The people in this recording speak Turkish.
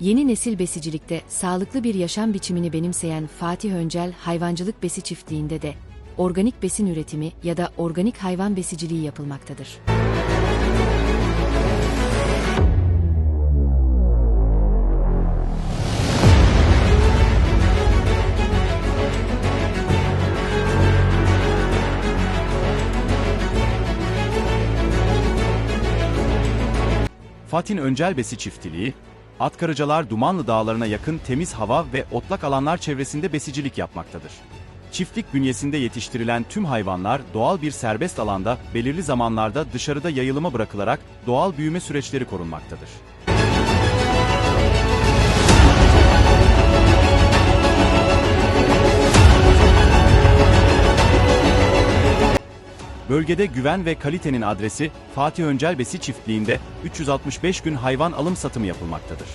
Yeni nesil besicilikte sağlıklı bir yaşam biçimini benimseyen Fatih Öncel Hayvancılık Besi Çiftliği'nde de organik besin üretimi ya da organik hayvan besiciliği yapılmaktadır. Fatin Öncel Besi Çiftliği, Atkarıcalar Dumanlı Dağları'na yakın temiz hava ve otlak alanlar çevresinde besicilik yapmaktadır. Çiftlik bünyesinde yetiştirilen tüm hayvanlar doğal bir serbest alanda belirli zamanlarda dışarıda yayılıma bırakılarak doğal büyüme süreçleri korunmaktadır. Bölgede güven ve kalitenin adresi Fatih Öncel Besi Çiftliği'nde 365 gün hayvan alım satımı yapılmaktadır.